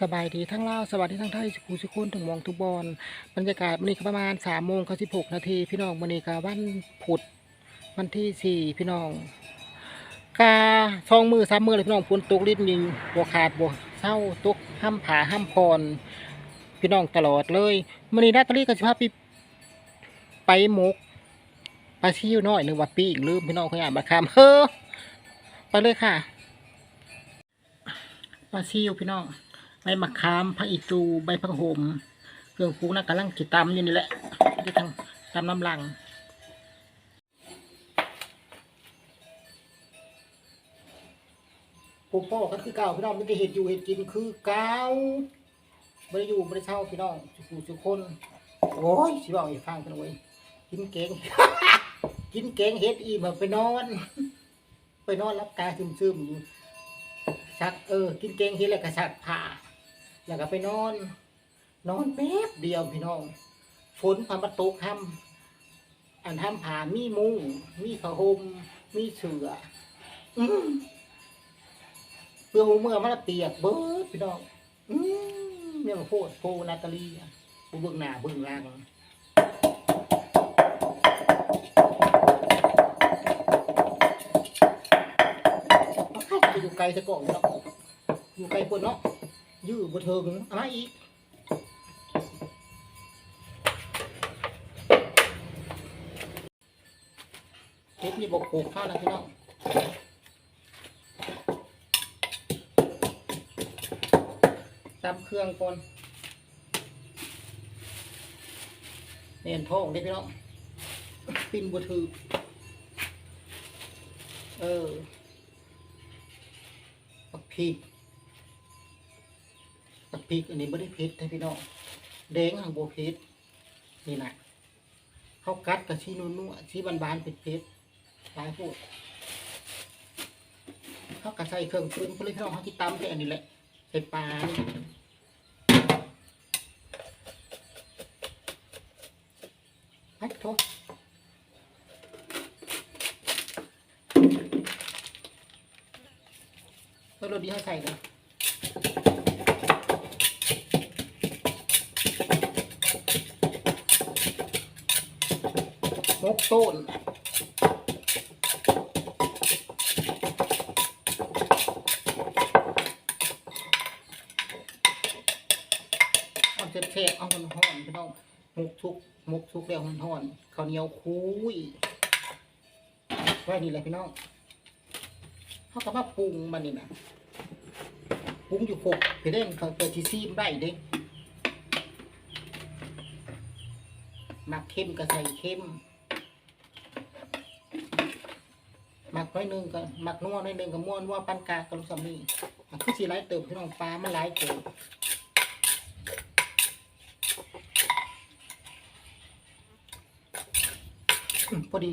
สบายดีทั้งเล่าสวัสดีทั้งไทยสุขุสุคนถึงมองทุกบอลบรรยากาศวันนี้ก็ประมาณสามโมงกับสิบหกนาทีพี่น้องวันนี้ก็วันพุธวันที่สี่พี่น้องกาสองมือสามมือเลยพี่น้องฝนตกลิ้นยิงบัวขาดบัวเศร้าตกห้ามผาห้ามพรพี่น้องตลอดเลยวันนี้นาตาลีกับสิภาพไปไปหมกปลาชิวน้อยหนึ่งว่าปีอีกลืมพี่น้องขยากมาคำเฮ้อไปเลยค่ะปลาชิวพี่น้อง ใบมะขามผักอีตูใบผักโหมเครื่องปรุงนะกำลังกิตำอยู่นี่แหละที่ทางตำน้ำลังผมพ่อก็คือเก่าพี่น้องไม่ได้เห็ดอยู่เห็ดกินคือเก่าไม่ได้อยู่ไม่ได้เช่าพี่น้องสุขุสุขคนโอ้ยสิบอกอีกข้างกันเว้ยกินเก่งกินเก่งเห็ดอีมาไปนอน ไปนอนรับตาซึมๆอยู่ชักเออ กินเกงทีแรกก็ชักผ้า แล้วก็ไปนอน นอนแป๊บเดียวพี่น้องฝนพามาตกทำอันทำผ้ามีมุ้งมีผ้าห่มมีเสืออืมเพื่อหูเมื่อมันเปียกเบิดพี่น้องอืมเนี่ยมาโพดโพนาตาลีอะผู้เบื้องหน้าบื้องล่างจะอยู่ไกลซะกอนเนาะอยู่ไกลปนเนาะ ยื้อบเทิงอามาอีกเฮ็ดนี่บอกโขกข้าวนะพี่น้องตำเครื่องก่อนเนียนท้องได้พี่น้องปิ้นบถือเออปักพริ กับพริกอันนี้ไม่ได้เผ็ดให้พี่น้องแดงหางโบเผ็ดนี่นะเขากัดกับชีนุ่นๆชีบานๆเผ็ดๆหลายพูดเขากระใส่เครื่องปรุงเขาเลยพี่น้องเขาที่ตำแค่อันนี้แหละใส่ปลาฮัทโทษแล้วรสดีเขาใส่เลย กต้นเอาเจ็บๆเอามันห่อนพี่น้องมกทุกมกทุกแล้วมันห่อนข้าวเหนียวคุยไว้นี่แหละพี่น้องเขาก็มาปรุงมันนี่นะปรุงอยู่หกไปเล่นเขาเปิดที่ซีมได้เด้มักเข้มก็ใส่เข้ม หมั กน้อยหนึงก็หมักนัวน้อยหนึงก็ม้วนว่าปันกากับลูกสามีคือสีไร้เติมพี่น้องปลามันหลเติมพอดี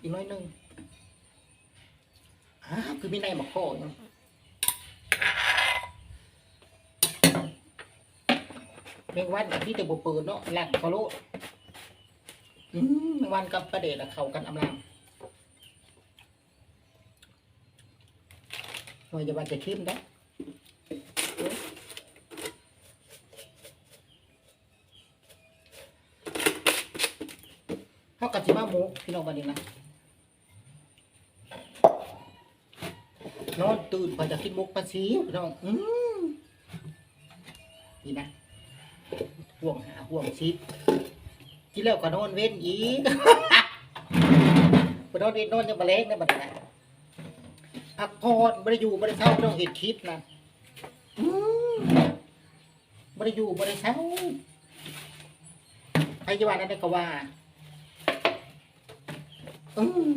อีกน้อยหนึงอ้าคือมีในบักข้ออยู่แมงวันกับที่แต่บ่เปิดเนาะหลักเขาโลดอืมแมงวันกับประเดชอะเขากันอำลาง หน่อยจะวันจะเข้มได้เขากัดจิมาหมูพี่น้องวันนี้นะนอนตื่นไปจะกินมุกปลาซิวพี่น้องอืมนี่นะห่วงหาห่วงชิดที่แล้วก็นอนเว้นอีกไปนอนเว้นนอนยังมาเล็กนะบัดนี้นะักผ่อนไม่ได้อยู่ไม่ได้เช่าไม่ต้องเห็นคลิปนะไม่ได้อยู่ไม่ได้เช่าใครจว่านั่นได้ก็ว่าอืม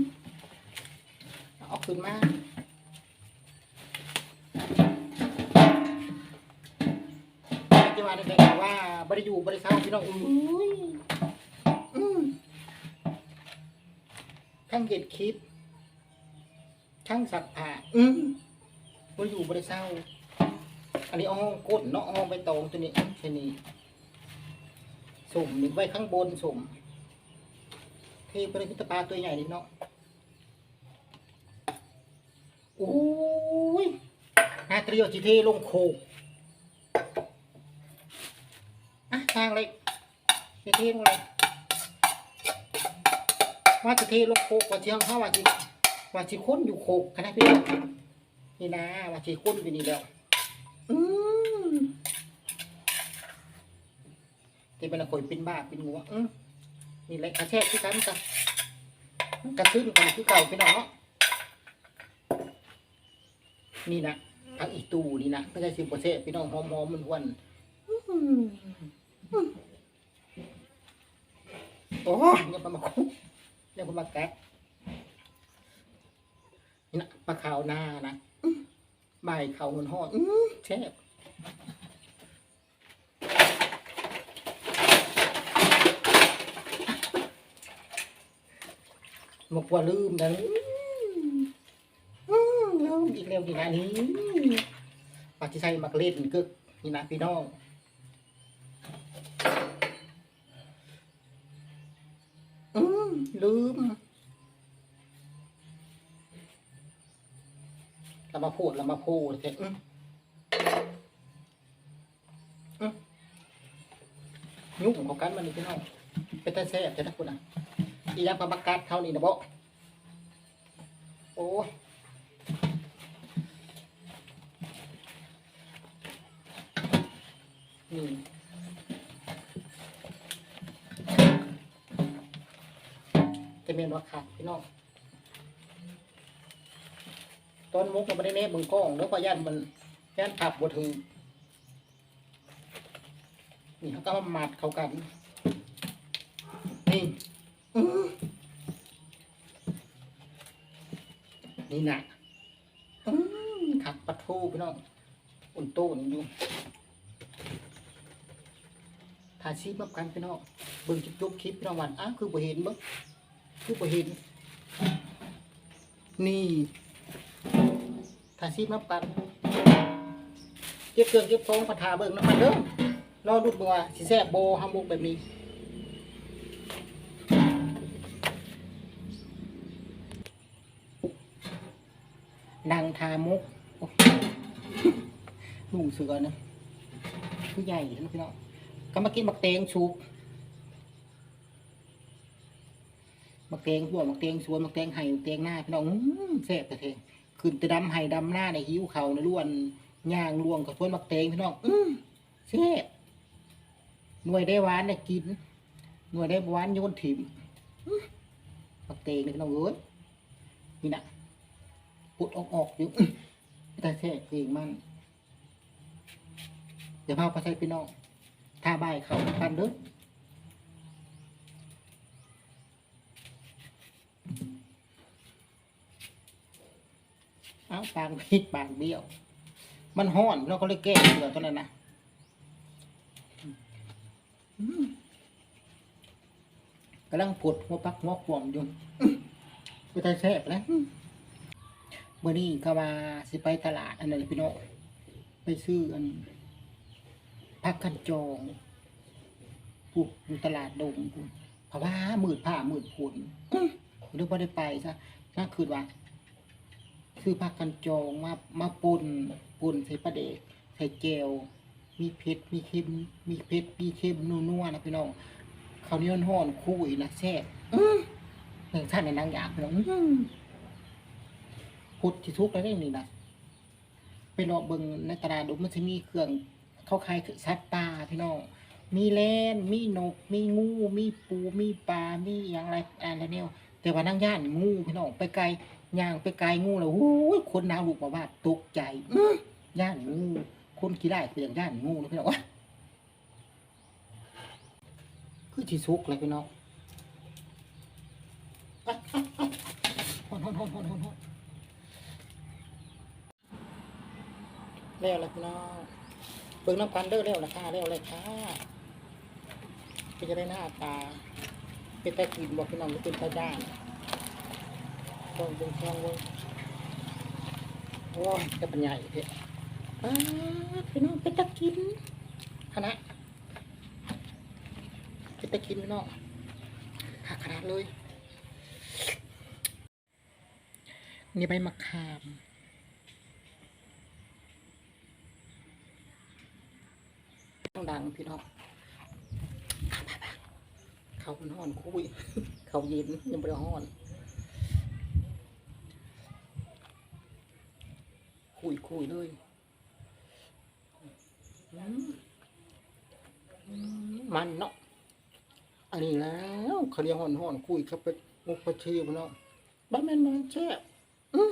เอาขึ้นมาใครจว่านั่นได้ก็ว่าไม่ได้อยู่ไม่ได้เช่าพี่น้องอุ้ยอืมทั้งเก็บคลิป ทั้งสักผ้าอืมบริอยู่บริเศร้าอันนี้อ้อก้นเนาะอ้อใบตองตัวนี้อันชนีสุ่มนี่ไว้ข้างบนสุ่มเทไปในพิตาปลาตัวใหญ่นี่เนาะโอ้ยนาเตรียวจิเทลงโคกอะทางเลยจิเทลงเลยว่าจะเทลงโคกว่าเชียงเขาว่าจิ ว่าจิค้นอยู่โคกคณะพี่น้องนี่นะว่าจิค้นอยู่นี่แล้วอืมที่เป็นคนเป็นบ้าเป็นงัวอืมนี่แหละกระแทกที่กันกันกระซึ้งกันคือเก่าพี่น้องเนาะนี่นะผักอีตูนี่นะไม่ใช่สิบเปอร์เซ็นต์พี่น้องหอมๆมันหวนๆอื้อหือโอ้ยเนี่ยปลาหมาคุเนี่ยปลาหมาแก๊ก นี่นะปลาขาวหน้านะอื้อใบเขาวมันหอนอื้อแซ่บหมกว่าลืมนะอื้อลืมอีกแล้วนี่นะนี่ปลาที่ใส่มักเล่นกึกนี่นะพี่น้องอืมลืม รามาพูดเรามาพูดเถอะอืมอืมยุ่งของกันมันนี่พี่น้องเป็นตาแซ่บใช่ไหมคุณอะอียังปลาบักกัดเท่านี้นะบ่โอ้ยนี่จะเมนว่าขาดพี่น้อง ตอนมุกมันไม่ได้เนบมึงกล้องแล้วพอย่านมันย่านขับบ่ถึงนี่เขาก็มามัดเขากัน นี่นี่หนะอื้อขัดปะทูพี่น้องอุ่นโต้นอยู่ทาซีมากันพี่น้องเบิ่งจุกคลิปพี่น้องวันอ้าวคือบ่เห็นบ่คือบ่เห็น นี่ ถ้าซีมาปัดเก็บเครื่องเก็บของปัทาเบิ่งน้ำมันเด้อรอรุดบัวสิแซ่บโบฮัมบุกแบบนี้ดังทามุกโอ้ลุงเสือนะคือใหญ่นะพี่น้องก็มากินบักเตงชุกมักเตงพวกมักเตงสวนมักเตงไห้มักเตงหน้าพี่น้องแซ่บแต่เทง ขึ้นแต่ดำไห้ดำหน้าในหิ้วเขาในล้วนย่างลวงกับพวกมักเตงพี่น้อง อื้อแซ่หน่วยได้หวานได้กิน หน่วยได้หวานโยนถิ่มมักเตงพี่น้องเอ้ยนี่นะปุดออกออกอยู่อื้อแต่แซ่บเองมันเดี๋ยวพาไปใส่พี่น้องท่าใบเขาพันเด้อ เอาปากพิกปากเบี้ยว มันห้อนเราก็เลยแก้เสือตัวนั้นนะกำลังปวดหัวปักหัวขวมอยู่ไปไทยแซ่บแล้วเมื่อนี้ก็มาสิไปตลาดอันนั้นพี่น้องไปซื้ออันพักกันจองปุ๊บอยู่ตลาดดงปุ๊บเพราะว่ามืดผ้ามืดผลอื้อหรือว่าได้ไปซะนั่นคือว่า คือผักกันจองมามาปนปนใส่ปลาเดกใส่แจวมีเผ็ดมีเค็มมีเผ็ดมีเค็มนัวๆนะพี่น้องข้าวเหนียวห่อนคุยนะแซ่บอื้อหนึ่งท่านในนางอยากพี่น้องพุดที่ทุกข์แล้วได้นี่นะไปรอเบิ่งในตลาดดูมันจะมีเครื่องเข้าขายสัตว์ป่าพี่น้องมีแลนมีนก มีงู มีปู มีปลา มีอย่างไรอะไรเนี่ย แต่ว่านั่งย่านงูพี่น้องไปไกลย่างไปไกลงูแล้วโอ้ยคนนาวลูกบอกว่าตกใจย่านงูคนขี้ได้เป็นอย่างย่านงูนะพี่น้องวะคือจีซุกเลยพี่น้องฮอนฮอนฮอนฮอนฮอนแล้วลยพี่น้องเบิ่งน้ำกันเด้อแล้วราคาแล้วเลยค่ะเป็นจะได้หน้าตา เป็นตะกินบอกพี่น้องว่าเป็นตะด้านต้องเป็นช่องว่าโอ้ยจะเป็นใหญ่เด็ดพี่น้องเป็นตะกินคณะเป็นตะกินพี่น้องหักขนาดเลยนี่ใบมะขามดังพี่น้อง เขามันห้อนคุย เขาเย็นยังไม่ได้ห้อน คุยคุยเลยมันเนาะ อันนี้แล้วเขาเรียกห้อนห้อนคุยเขาไปมุกไปเชียวเนาะบ้านแม่นมันแช่บอืม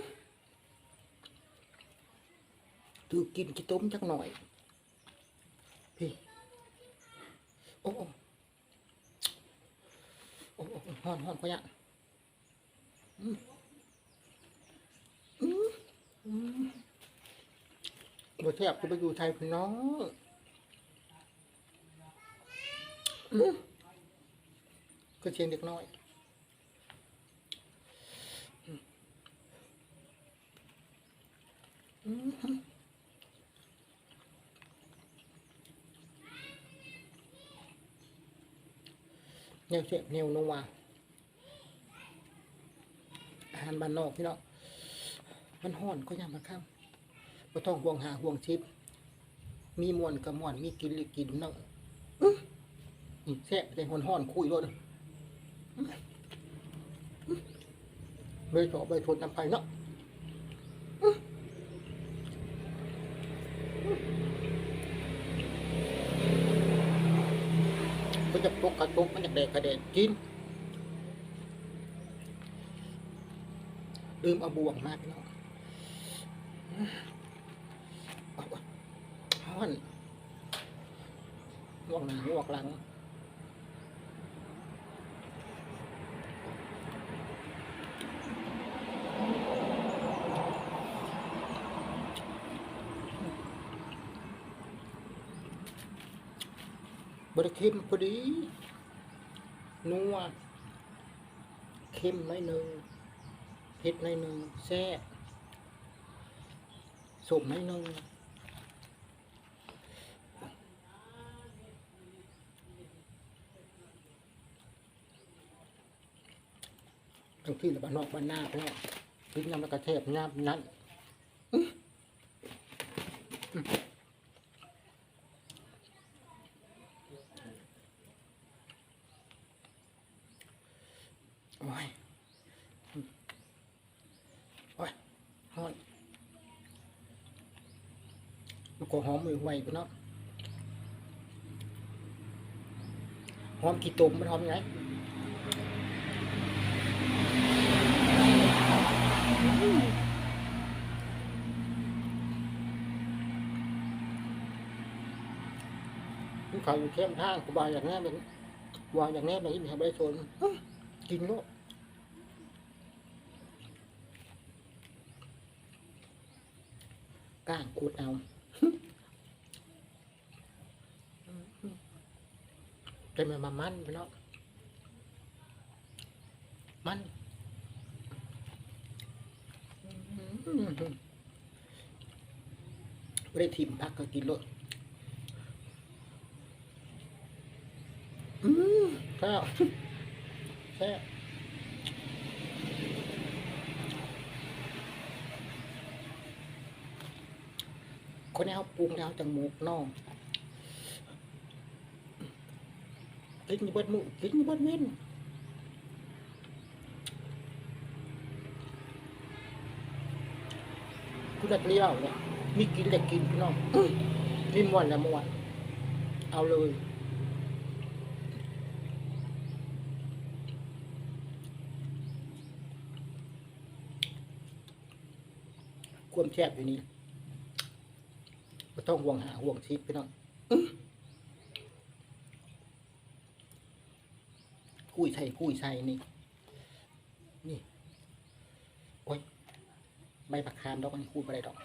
ดูกินกินต้มจักหน่อยพี่โอ้ ห้อนห้อนพะยะอืมอืมบ่แทบจะไปอยู่ไทยพี่น้องก็เชียงเด็กน้อยอืมอืมแนวเจ็บแนวนัวาหารบ้านนอกพี่น้องมันห่อนก็ยังมาข้ามบ่ต้องห่วงหาห่วงชิปมีมวนกับมวนมีกินหรือกินเนาะนี่แซ่บใจห่อนห่อนคุยรถเลยต่อไปทนน้ำไปเนาะอื้อมันจะตกกระตุกมันจะแดกกระแดกกิน ลืมเอาบ่วงมากพี่น้องเอาวะฮ้อนงวกหน้างวกหลังบริเค็มพอดีนัวเค็มหน้อยหนึ่ง ผ็ดหน้อยนึงแซ่บสมหน้อยนึงทั้งที่ละบ้านนอกบ้านหน้าพี่น้องพิ้งน้ำแล้วกระเทบน้ำนั้นอื้ออื้อ โอ้ยอืมโอ้ยฮอน หอมมือไวกูเนาะหอมกี่ตุ่มมันหอมยังไงอืมมันขายอยู่เข้มท่ากูบายอย่างแน่เป็นวางอย่างแน่เป็นที่มีทำได้ชนกินเนาะก้างกูดเอา แต่มันมามันไปเนาะมันไม่ได้ทิมพักก็กินลยอืมแซ่บแซ่บคนนี้เขาปรุงแล้วจังหมูกน่อง กินอยู่เบดมือกินอยู่เบดเว้นคุณนักเลี้ยวเนี่ยมีกินแต่กินพี่น้องอื้อมีมวนและมวนเอาเลยความแซ่บอยู่นี่ไม่ต้องห่วงหาห่วงชิปพี่น้องอื้อ คุยใส่คุยใส่นี่ นี่ โอ้ยใบผักคามดอกอันคุยไปได้ดอก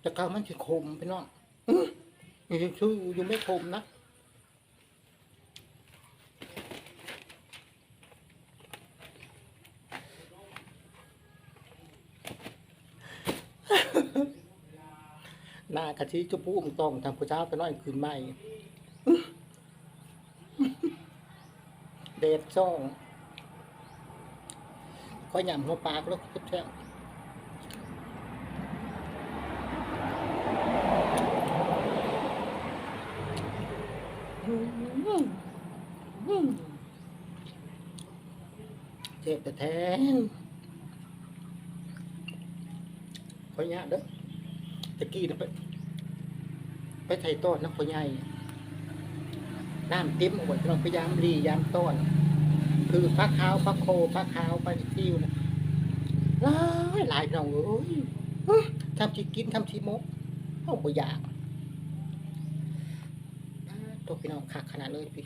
แต่กามันจะคมพี่น้องอือยังชื่ออยังไม่คมนะ หน้ากะทิจุปุ้มต้องทำผู้เจ้าไปน้อยคืนใหม่เดดซ่องคอยหยำหัวปลากแล้วแท้เจ็บแต่แทนคอยหยาเด้อ ตะกี้นะไปไปไถ่ต้อนนะพ่อใหญ่น้ำเต็มเอาไว้เราพยายามรียามต้อนคือฟักขาวฟักโคฟักขาวไปติ้วนะหลายหลายพี่น้องเอ้ยทำชีกินทำชีมกเอาบ่อยากตัวพี่น้องคักขนาดเลยพี่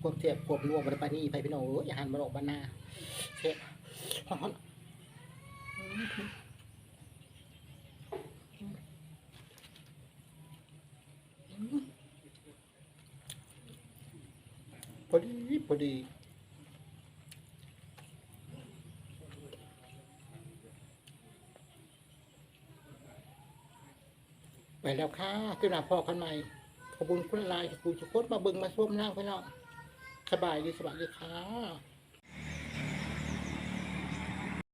ควบเทียบควบนัวบริปานี่ไปพี่น้องเอ้ยอาหารมาออกบานนาเสียฮ้อนพ อดีพอดีไปแล้วค่ะขึ้นมาพ่อกันใหม่ขอบคุณคุณลายขอบคุณสุโคตมาเบิ่งมาส้วมนั่งพี่น้องสบายดีสบายดีค่ะ